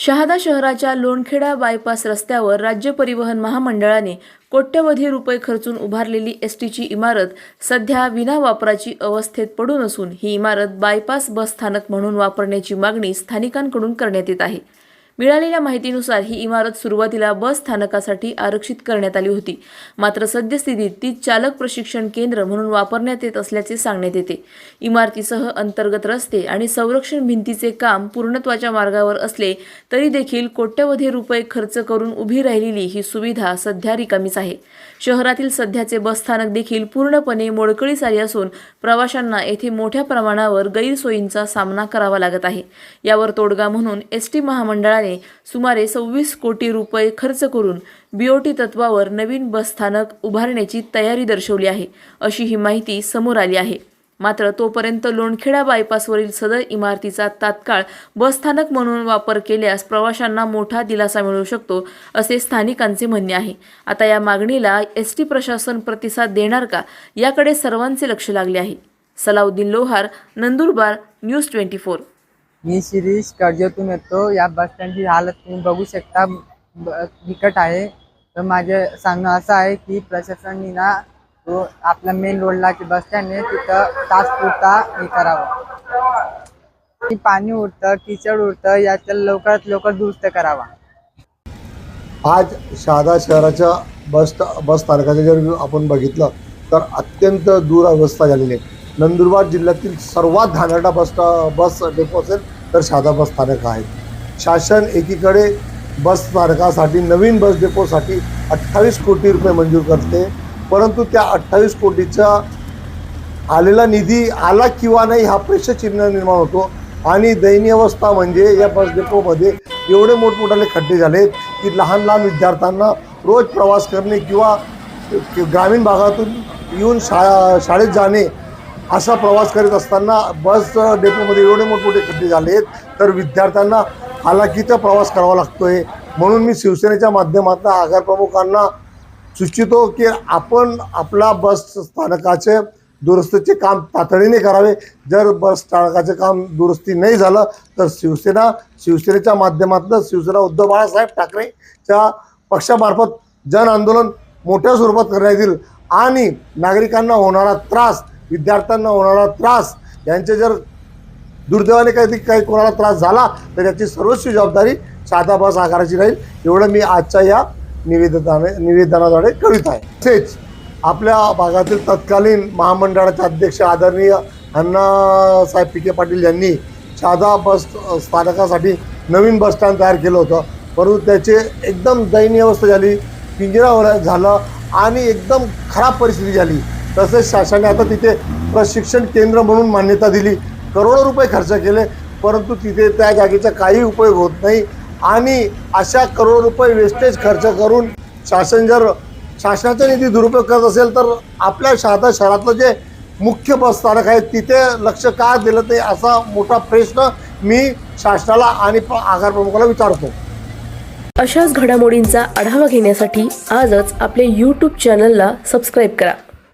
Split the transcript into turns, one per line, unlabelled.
शहादा शहराच्या लोणखेडा बायपास रस्त्यावर राज्य परिवहन महामंडळाने कोट्यवधी रुपये खर्चून उभारलेली एस टीची इमारत सध्या विनावापराची अवस्थेत पडून असून ही इमारत बायपास बस स्थानक म्हणून वापरण्याची मागणी स्थानिकांकडून करण्यात येत आहे. मिळालेल्या माहितीनुसार ही इमारत सुरुवातीला बस स्थानकासाठी आरक्षित करण्यात आली होती. मात्र सद्यस्थितीत ती चालक प्रशिक्षण केंद्र म्हणून वापरण्यात येत असल्याचे सांगण्यात येते. इमारतीसह अंतर्गत रस्ते आणि संरक्षण भिंतीचे काम पूर्णत्वाच्या मार्गावर असले तरी देखील कोट्यवधी रुपये खर्च करून उभी राहिलेली ही सुविधा सध्या रिकामीच आहे. शहरातील सध्याचे बसस्थानक देखील पूर्णपणे मोडकळीस आले असून प्रवाशांना येथे मोठ्या प्रमाणावर गैरसोयींचा सामना करावा लागत आहे. यावर तोडगा म्हणून एस टी महामंडळाने सुमारे सव्वीस कोटी रुपये खर्च करून बीओटी तत्वावर नवीन बसस्थानक उभारण्याची तयारी दर्शवली आहे अशी ही माहिती समोर आली आहे. मात्र तोपर्यंत लोणखेडा बायपासवरील सदर इमारतीचा तात्काळ बसस्थानक म्हणून वापर केल्यास प्रवाशांना मोठा दिलासा मिळू शकतो असे स्थानिकांचे म्हणणे आहे. आता या मागणीला एस टी प्रशासन प्रतिसाद देणार का याकडे सर्वांचे लक्ष लागले आहे. Salauddin Lohar Nandurbar news twenty four.
मी शिरीष कर्जतून येतो. या बसस्टँडची हालत तुम्ही बघू शकता. बिकट आहे. तर माझे सांगणं असं आहे की प्रशासनाने ना तो आपला मेन रोडला की बस स्टँड आहे तिथं तासपुरता हे करावं. पाणी उरतं किचड उरतं याचं लवकरात लवकर दुरुस्त करावा.
आज शहादा शहराच्या बस बस स्थानकाचं जर आपण बघितलं तर अत्यंत दूर अवस्था झालेली आहे. नंदुरबार जिल्ह्यातील सर्वात घाणेरडा बस बस डेपो असेल तर शहादा बस स्थानक आहे. शासन एकीकडे बस स्थानकासाठी नवीन बस डेपोसाठी अठ्ठावीस कोटी रुपये मंजूर करते. परंतु त्या अठ्ठावीस कोटीचा आलेला निधी आला किंवा नाही हा प्रश्नचिन्ह निर्माण होतो. आणि दयनीय अवस्था म्हणजे या बस डेपोमध्ये एवढे मोठमोठाले खड्डे झालेत की लहान लहान विद्यार्थ्यांना रोज प्रवास करणे किंवा ग्रामीण भागातून येऊन शा शाळेत जाणे असा प्रवास करीत असताना बस डेपोमध्ये एवढे मोठमोठे खड्डे झाले तर विद्यार्थ्यांना हालाकीचा प्रवास करावा लागतोय. म्हणून मी शिवसेनेच्या माध्यमातून आगार प्रमुखांना सुचितो की आपण आपला बस स्थानकाचे दुरुस्तीचे काम तातडीने करावे. जर बस स्थानकाचे काम दुरुस्ती नाही झालं तर शिवसेना शिवसेनेच्या माध्यमातून शिवसेना उद्धव बाळासाहेब ठाकरेच्या पक्षामार्फत जन आंदोलन मोठ्या स्वरूपात करण्यात येईल आणि नागरिकांना होणारा त्रास विद्यार्थ्यांना होणारा त्रास यांचे जर दुर्दैवाने काही काही कोणाला त्रास झाला तर याची सर्वस्व जबाबदारी साधा बस आकाराची राहील. एवढं मी आजच्या या निवेदनाने निवेदनाद्वारे करीत आहे. तसेच आपल्या भागातील तत्कालीन महामंडळाचे अध्यक्ष आदरणीय अण्णासाहेब पिके पाटील यांनी साधा बस स्थानकासाठी नवीन बसस्टँड तयार केलं होतं. परंतु त्याचे एकदम दयनीय अवस्था झाली पिंजरा झालं आणि एकदम खराब परिस्थिती झाली. तसेच शासनाने आता तिथे प्रशिक्षण केंद्र म्हणून मान्यता दिली. करोडो रुपये खर्च केले परंतु तिथे त्या जागेचा काही उपयोग होत नाही. आणि अशा करोडो रुपये वेस्टेज खर्च करून शासन जर शासनाचा निधी दुरुपयोग करत असेल तर आपल्या शहादा शहरातलं जे मुख्य बसस्थानक आहे तिथे लक्ष का दिलं ते असा मोठा प्रश्न मी शासनाला आणि आगार प्रमुखाला विचारतो.
अशाच घडामोडींचा आढावा घेण्यासाठी आजच आपले यूट्यूब चॅनलला सबस्क्राईब करा.